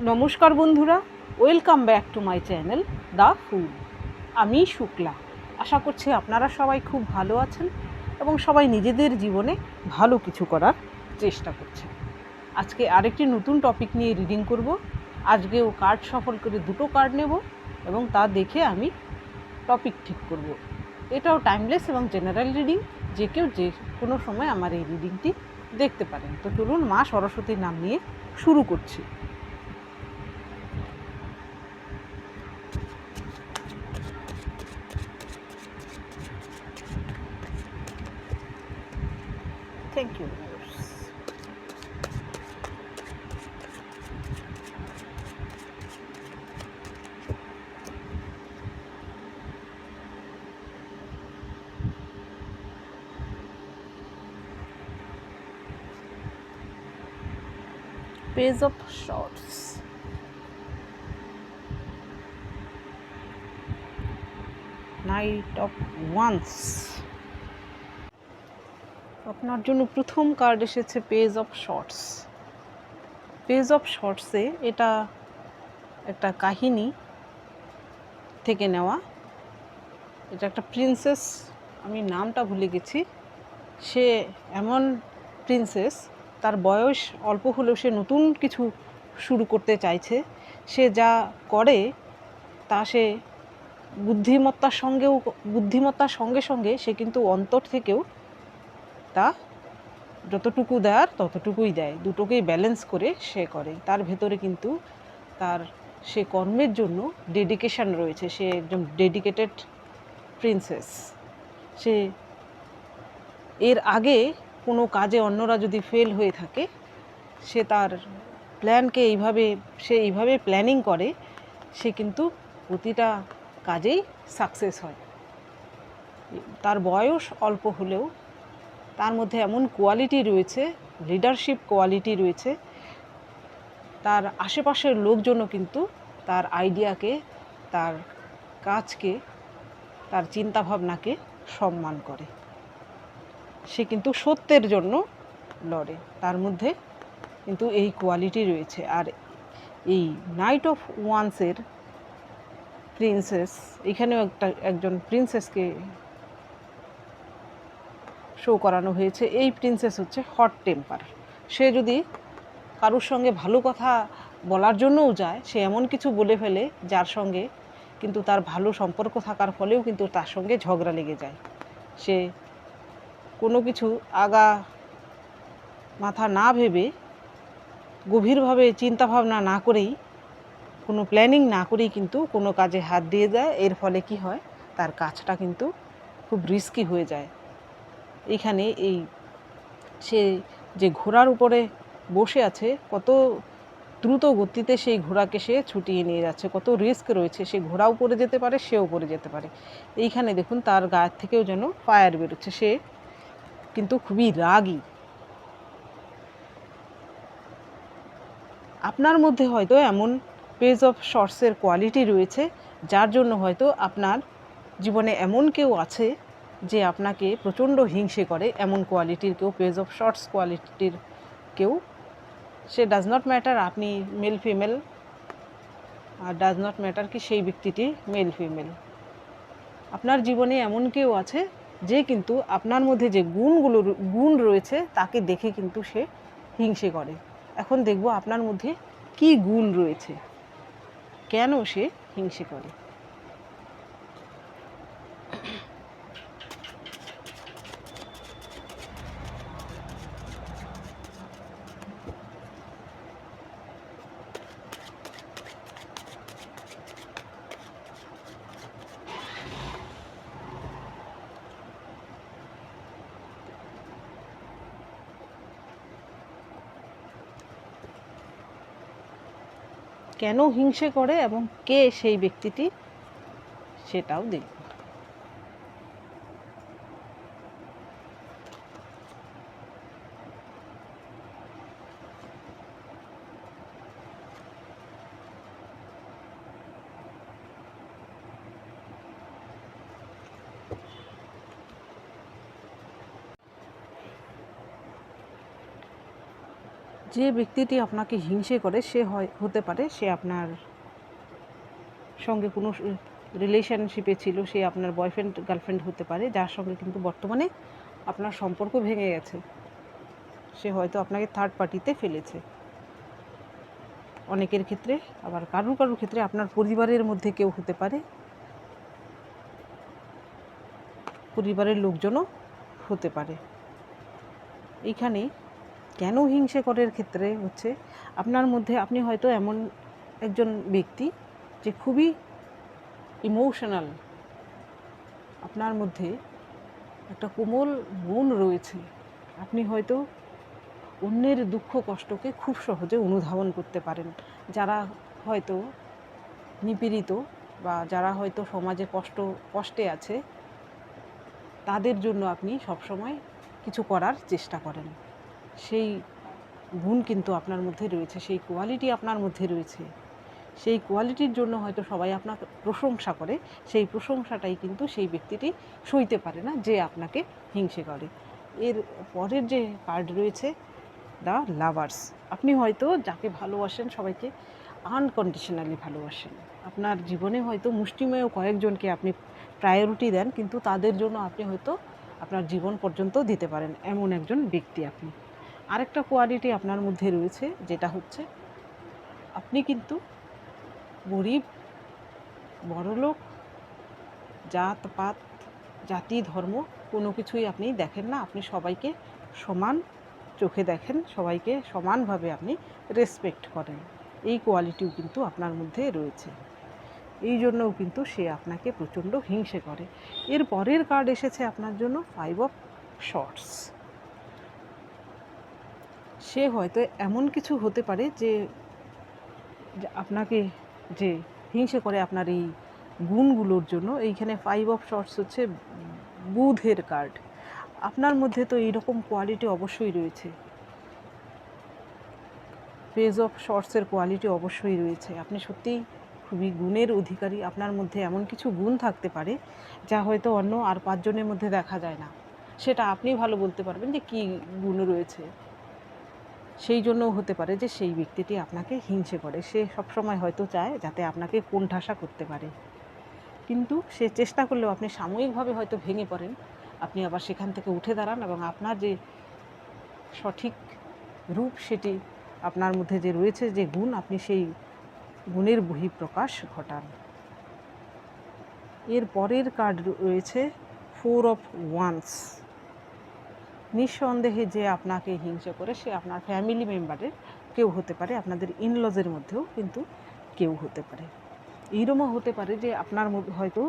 নমস্কার বন্ধুরা welcome back to my channel the food আমি শুক্লা। আশা করছি আপনারা সবাই খুব ভালো আছেন এবং সবাই নিজেদের জীবনে ভালো কিছু করার চেষ্টা করছেন। আজকে আরেকটি নতুন টপিক নিয়ে রিডিং করব। আজকেও কার্ড সফল করে দুটো কার্ড নেব এবং তা দেখে আমি টপিক ঠিক করব। এটাও টাইমলেস এবং জেনারেল রিডিং যে কেউ যে কোনো সময় আমার এই রিডিংটি দেখতে পারেন। তো চলুন মা সরস্বতীর নাম নিয়ে শুরু করছি। Page of Swords. Knight of Wands. আপনার জন্য প্রথম কার্ড এসেছে page of shorts page of শর্টসে এটা একটা কাহিনী থেকে নেওয়া এটা একটা প্রিন্সেস আমি নামটা ভুলে গেছি সে এমন প্রিন্সেস তার বয়স অল্প হলেও সে নতুন কিছু শুরু করতে চাইছে। সে যা করে, তা সে বুদ্ধিমত্তার সঙ্গেও, বুদ্ধিমত্তার সঙ্গে সঙ্গে সে কিন্তু অন্তর থেকেও তা যতটুকু দেয়ার ততটুকুই দেয়। দুটোকেই ব্যালেন্স করে সে করে। তার ভেতরে কিন্তু তার সে কর্মের জন্য ডেডিকেশন রয়েছে। সে একজন ডেডিকেটেড প্রিন্সেস সে এর আগে কোনো কাজে অন্যরা যদি ফেল হয়ে থাকে, সে তার প্ল্যানকে এইভাবে, সে এইভাবে প্ল্যানিং করে, সে কিন্তু প্রতিটা কাজেই সাকসেস হয়। তার বয়স অল্প হলেও তার মধ্যে এমন কোয়ালিটি রয়েছে লিডারশিপ কোয়ালিটি রয়েছে, তার আশেপাশের লোকজনও কিন্তু তার আইডিয়াকে তার কাজকে, তার চিন্তাভাবনাকে সম্মান করে। সে কিন্তু সত্যের জন্য লড়ে। তার মধ্যে কিন্তু এই কোয়ালিটি রয়েছে। আর এই নাইট অফ ওয়ান্সের প্রিন্সেস এখানেও একটা, একজন প্রিন্সেসকে শো করানো হয়েছে। এই প্রিন্সেস হচ্ছে হট টেম্পার সে যদি কারোর সঙ্গে ভালো কথা বলার জন্যও যায়, সে এমন কিছু বলে ফেলে যার সঙ্গে কিন্তু তার ভালো সম্পর্ক থাকার ফলেও কিন্তু তার সঙ্গে ঝগড়া লেগে যায়। সে কোনো কিছু আগা মাথা না ভেবে গভীরভাবে চিন্তাভাবনা না করেই, কোনো প্ল্যানিং না করেই কিন্তু কোনো কাজে হাত দিয়ে দেয় এর ফলে কি হয়? তার কাজটা কিন্তু খুব রিস্কি হয়ে যায়। এখানে এই সে যে ঘোড়ার উপরে বসে আছে, কত দ্রুত গতিতে সেই ঘোড়াকে সে ছুটিয়ে নিয়ে যাচ্ছে, কত রিস্ক রয়েছে। সে ঘোড়া উপরে যেতে পারে, সেও উপরে যেতে পারে। এইখানে দেখুন, তার গায়ের থেকেও যেন ফায়ার বেরোচ্ছে। সে কিন্তু খুবই রাগী। আপনার মধ্যে হয়তো এমন পেজ অফ শর্টসের কোয়ালিটি রয়েছে, যার জন্য হয়তো আপনার জীবনে এমন কেউ আছে যে আপনাকে প্রচণ্ড হিংসে করে, এমন কোয়ালিটির কেউ পেজ অফ শর্টস কোয়ালিটির কেউ। সে ডাজ নট ম্যাটার আপনি মেল ফিমেল আর ডাজ নট ম্যাটার কি সেই ব্যক্তিটি মেল ফিমেল আপনার জীবনে এমন কেউ আছে যে কিন্তু আপনার মধ্যে যে গুণগুলো গুণ রয়েছে, তাকে দেখে কিন্তু সে হিংসে করে। এখন দেখব আপনার মধ্যে কি গুণ রয়েছে। কেন সে হিংসে করে? কেন হিংসে করে এবং কে সেই ব্যক্তিটি সেটাও দেখব। যে ব্যক্তিটি আপনাকে হিংসে করে, সে হয় হতে পারে সে আপনার সঙ্গে কোনো রিলেশনশিপে ছিল, সে আপনার বয়ফ্রেন্ড গার্লফ্রেন্ড হতে পারে, যার সঙ্গে কিন্তু বর্তমানে আপনার সম্পর্ক ভেঙে গেছে। সে হয়তো আপনাকে থার্ড পার্টিতে ফেলেছে। অনেকের ক্ষেত্রে, আবার কারুর কারুর ক্ষেত্রে আপনার পরিবারের মধ্যে কেউ হতে পারে। পরিবারের লোকজনও হতে পারে। এইখানে কেন হিংসে করের ক্ষেত্রে হচ্ছে আপনার মধ্যে আপনি হয়তো এমন একজন ব্যক্তি যে খুবই ইমোশনাল আপনার মধ্যে একটা কোমল মন রয়েছে। আপনি হয়তো অন্যের দুঃখ কষ্টকে খুব সহজে অনুধাবন করতে পারেন। যারা হয়তো নিপীড়িত বা যারা হয়তো সমাজে কষ্ট, কষ্টে আছে, তাদের জন্য আপনি সবসময় কিছু করার চেষ্টা করেন। সেই গুণ কিন্তু আপনার মধ্যে রয়েছে, সেই কোয়ালিটি আপনার মধ্যে রয়েছে। সেই কোয়ালিটির জন্য হয়তো সবাই আপনাকে প্রশংসা করে, সেই প্রশংসাটাই কিন্তু সেই ব্যক্তিটি সইতে পারে না যে আপনাকে হিংসে করে। এর পরের যে কার্ড রয়েছে দ্য লাভার্স আপনি হয়তো যাকে ভালোবাসেন, সবাইকে আনকন্ডিশনালি ভালোবাসেন। আপনার জীবনে হয়তো মুষ্টিমেয় কয়েকজনকে আপনি প্রায়োরিটি দেন, কিন্তু তাদের জন্য আপনি হয়তো আপনার জীবন পর্যন্ত দিতে পারেন। এমন একজন ব্যক্তি আপনি। আরেকটা কোয়ালিটি আপনার মধ্যে রয়েছে, যেটা হচ্ছে আপনি কিন্তু গরিব, বড়লোক জাত পাত জাতি, ধর্ম কোনো কিছুই আপনি দেখেন না। আপনি সবাইকে সমান চোখে দেখেন, সবাইকে সমানভাবে আপনি রেসপেক্ট করেন। এই কোয়ালিটিও কিন্তু আপনার মধ্যে রয়েছে। এই জন্যও কিন্তু সে আপনাকে প্রচণ্ড হিংসে করে। এর পরের কার্ড এসেছে আপনার জন্য ফাইভ অফ শর্টস সে হয়তো এমন কিছু হতে পারে যে আপনাকে যে হিংসে করে আপনার এই গুণগুলোর জন্য, এইখানে ফাইভ অফ শর্টস হচ্ছে বুধের কার্ড আপনার মধ্যে তো এইরকম কোয়ালিটি অবশ্যই রয়েছে। পেজ অফ শর্টসের কোয়ালিটি অবশ্যই রয়েছে। আপনি সত্যিই খুবই গুণের অধিকারী। আপনার মধ্যে এমন কিছু গুণ থাকতে পারে, যা হয়তো অন্য আর পাঁচজনের মধ্যে দেখা যায় না। সেটা আপনি ভালো বলতে পারবেন যে কী গুণ রয়েছে। সেই জন্যও হতে পারে যে সেই ব্যক্তিটি আপনাকে হিংসে করে। সে সবসময় হয়তো চায় যাতে আপনাকে কোণঠাসা করতে পারে। কিন্তু সে চেষ্টা করলেও আপনি সাময়িকভাবে হয়তো ভেঙে পড়েন। আপনি আবার সেখান থেকে উঠে দাঁড়ান এবং আপনার যে সঠিক রূপ সেটি আপনার মধ্যে যে রয়েছে, যে গুণ, আপনি সেই গুণের বহিঃপ্রকাশ ঘটান। এর পরের কার্ড রয়েছে ফোর অফ ওয়ান্স নিঃসন্দেহে যে আপনাকে হিংসা করে সে আপনার ফ্যামিলি মেম্বারের কেউ হতে পারে, আপনাদের ইনলজের মধ্যেও কিন্তু কেউ হতে পারে। এইরকমও হতে পারে যে আপনার হয়তো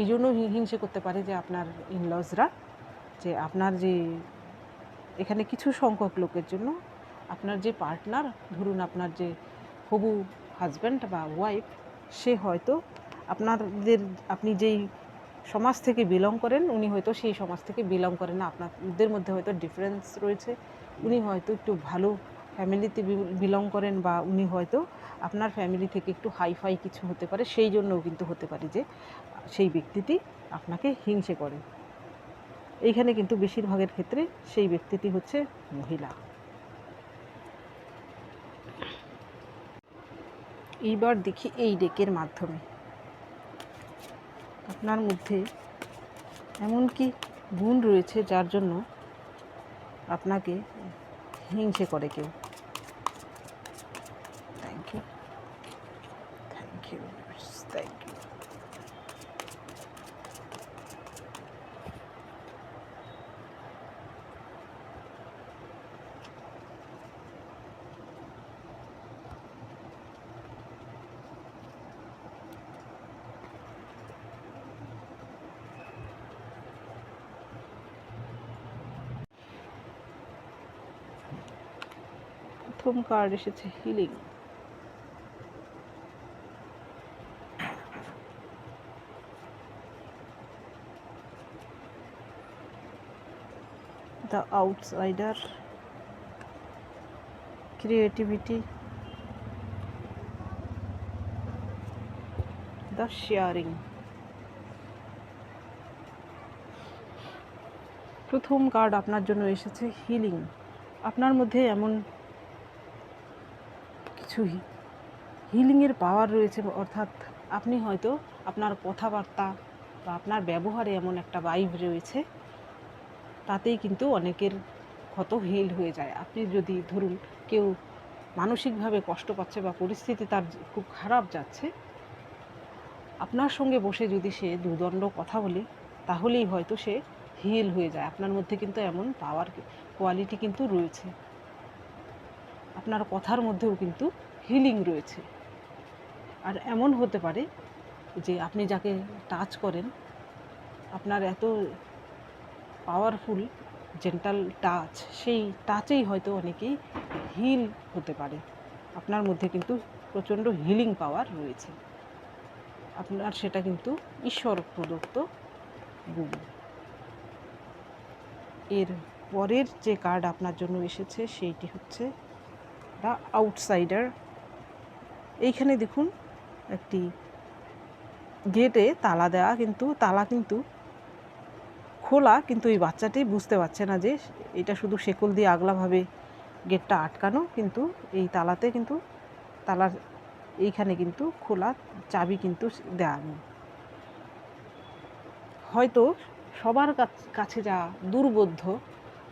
এই জন্য হিংসে করতে পারে যে আপনার ইনলজরা যে আপনার যে এখানে কিছু সংখ্যক লোকের জন্য আপনার যে পার্টনার ধরুন আপনার যে হবু হাজব্যান্ড বা ওয়াইফ সে হয়তো আপনাদের, আপনি যেই সমাজ থেকে বিলং করেন, উনি হয়তো সেই সমাজ থেকে বিলং করেন না। আপনাদের মধ্যে হয়তো ডিফারেন্স রয়েছে। উনি হয়তো একটু ভালো ফ্যামিলিতে বিলং করেন বা উনি হয়তো আপনার ফ্যামিলি থেকে একটু হাইফাই কিছু হতে পারে, সেই জন্যও কিন্তু হতে পারে যে সেই ব্যক্তিটি আপনাকে হিংসে করে। এইখানে কিন্তু বেশিরভাগের ক্ষেত্রে সেই ব্যক্তিটি হচ্ছে মহিলা। এইবার দেখি এই ডেকের মাধ্যমে। আপনার মধ্যে এমন কি গুণ রয়েছে যার জন্য আপনাকে হিংসে করে কেউ thank you thank you thank you প্রথম কার্ড এসেছে healing the outsider creativity the sharing প্রথম কার্ড আপনার জন্য এসেছে হিলিং আপনার মধ্যে এমন কিছু হিলিংয়ের পাওয়ার রয়েছে, অর্থাৎ আপনি হয়তো আপনার কথাবার্তা বা আপনার ব্যবহারে এমন একটা ভাইব রয়েছে, তাতেই কিন্তু অনেকের ক্ষত হিল হয়ে যায়। আপনি যদি ধরুন কেউ মানসিকভাবে কষ্ট পাচ্ছে বা পরিস্থিতি তার খুব খারাপ যাচ্ছে, আপনার সঙ্গে বসে যদি সে দুদণ্ড কথা বলে, তাহলেই হয়তো সে হিল হয়ে যায়। আপনার মধ্যে কিন্তু এমন পাওয়ার কোয়ালিটি কিন্তু রয়েছে। আপনার কথার মধ্যেও কিন্তু হিলিং রয়েছে। আর এমন হতে পারে যে আপনি যাকে টাচ করেন, আপনার এত পাওয়ারফুল জেন্টাল টাচ সেই টাচেই হয়তো অনেকেই হিল হতে পারে। আপনার মধ্যে কিন্তু প্রচণ্ড হিলিং পাওয়ার রয়েছে। আপনার সেটা কিন্তু ঈশ্বর প্রদত্ত গুণ। এর পরের যে কার্ড আপনার জন্য এসেছে, সেইটি হচ্ছে দ্য আউটসাইডার এইখানে দেখুন, একটি গেটে তালা দেওয়া কিন্তু, তালা কিন্তু খোলা, কিন্তু এই বাচ্চাটি বুঝতে পারছে না যে এটা শুধু শেকল দিয়ে আগলাভাবে গেটটা আটকানো, কিন্তু এই তালাতে কিন্তু, তালার এইখানে কিন্তু খোলা চাবি কিন্তু দেওয়া নেই। হয়তো সবার কাছে যা দুর্বোধ্য।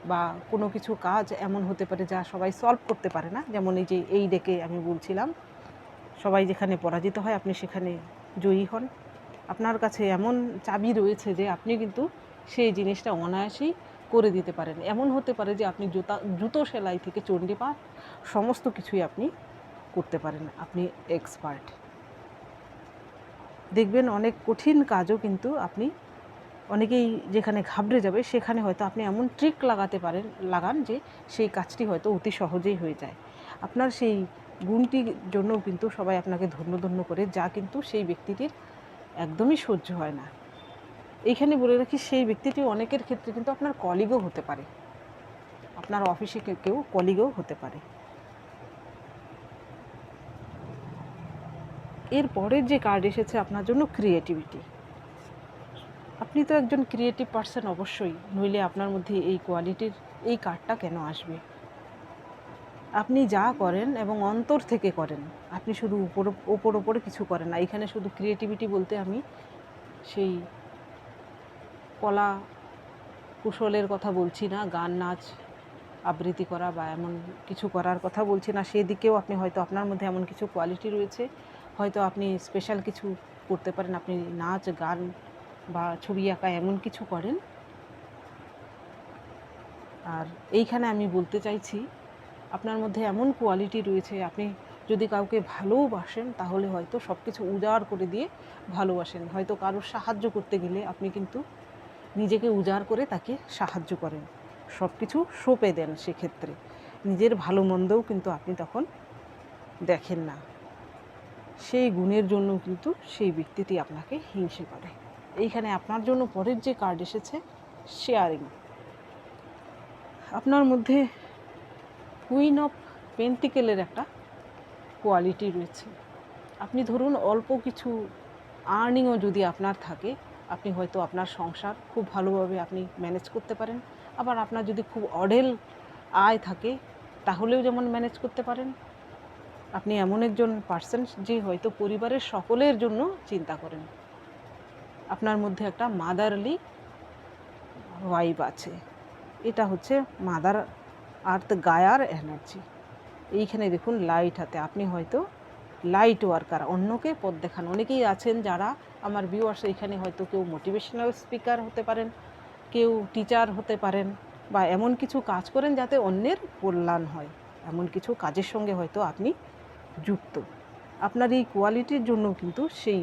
বা কোনো কিছু কাজ এমন হতে পারে যা সবাই সলভ করতে পারে না। যেমন এই যে এই ডেকে আমি বলছিলাম, সবাই যেখানে পরাজিত হয় আপনি সেখানে জয়ী হন। আপনার কাছে এমন চাবি রয়েছে যে আপনি কিন্তু সেই জিনিসটা অনায়াসেই করে দিতে পারেন। এমন হতে পারে যে আপনি জুতা, জুতো সেলাই থেকে চণ্ডীপাঠ সমস্ত কিছুই আপনি করতে পারেন, আপনি এক্সপার্ট দেখবেন অনেক কঠিন কাজও কিন্তু আপনি অনেকেই যেখানে ঘাবড়ে যাবে, সেখানে হয়তো আপনি এমন ট্রিক লাগাতে পারেন, লাগান যে সেই কাজটি হয়তো অতি সহজেই হয়ে যায়। আপনার সেই গুণটির জন্য কিন্তু সবাই আপনাকে ধন্য ধন্য করে, যা কিন্তু সেই ব্যক্তিটির একদমই সহ্য হয় না। এইখানে বলে রাখি, সেই ব্যক্তিটি অনেকের ক্ষেত্রে কিন্তু আপনার কলিগও হতে পারে। আপনার অফিসে কেউ কলিগও হতে পারে। এর পরের যে কার্ড এসেছে, আপনার জন্য ক্রিয়েটিভিটি আপনি তো একজন ক্রিয়েটিভ পার্সন অবশ্যই, নইলে আপনার মধ্যে এই কোয়ালিটির এই কার্ডটা কেন আসবে? আপনি যা করেন এবং অন্তর থেকে করেন, আপনি শুধু উপর ওপর ওপরে কিছু করেন না, এখানে শুধু ক্রিয়েটিভিটি বলতে আমি সেই কলা কুশলের কথা বলছি না, গান, নাচ, আবৃত্তি করা বা এমন কিছু করার কথা বলছি না, সেদিকেও আপনি হয়তো আপনার মধ্যে এমন কিছু কোয়ালিটি রয়েছে, হয়তো আপনি স্পেশাল কিছু করতে পারেন, আপনি নাচ, গান বা ছবি আঁকা এমন কিছু করেন। আর এইখানে আমি বলতে চাইছি, আপনার মধ্যে এমন কোয়ালিটি রয়েছে, আপনি যদি কাউকে ভালোবাসেন, তাহলে হয়তো সব কিছু উজাড় করে দিয়ে ভালোবাসেন। হয়তো কারোর সাহায্য করতে গেলে আপনি কিন্তু নিজেকে উজাড় করে তাকে সাহায্য করেন। সব কিছু সঁপে দেন সেক্ষেত্রে। নিজের ভালো মন্দও কিন্তু আপনি তখন দেখেন না। সেই গুণের জন্য কিন্তু সেই ব্যক্তিটি আপনাকে হিংসে করে। এইখানে আপনার জন্য পরের যে কার্ড এসেছে শেয়ারিং আপনার মধ্যে কুইন অফ পেন্টিকেলের একটা কোয়ালিটি রয়েছে। আপনি ধরুন অল্প কিছু আর্নিংও যদি আপনার থাকে, আপনি হয়তো আপনার সংসার খুব ভালোভাবে আপনি ম্যানেজ করতে পারেন। আবার আপনার যদি খুব অডেল আয় থাকে, তাহলেও যেমন ম্যানেজ করতে পারেন। আপনি এমন একজন পার্সন যে হয়তো পরিবারের সকলের জন্য চিন্তা করেন। আপনার মধ্যে একটা মাদারলি ওয়াইব আছে। এটা হচ্ছে মাদার আর্থ গায়ার এনার্জি এইখানে দেখুন লাইট হাতে। আপনি হয়তো লাইট ওয়ার্কার অন্যকে পথ দেখান। অনেকেই আছেন যারা আমার ভিউয়ার্স এখানে হয়তো কেউ মোটিভেশনাল স্পিকার হতে পারেন, কেউ টিচার হতে পারেন, বা এমন কিছু কাজ করেন যাতে অন্যের কল্যাণ হয়। এমন কিছু কাজের সঙ্গে হয়তো আপনি যুক্ত। আপনার এই কোয়ালিটির জন্য কিন্তু সেই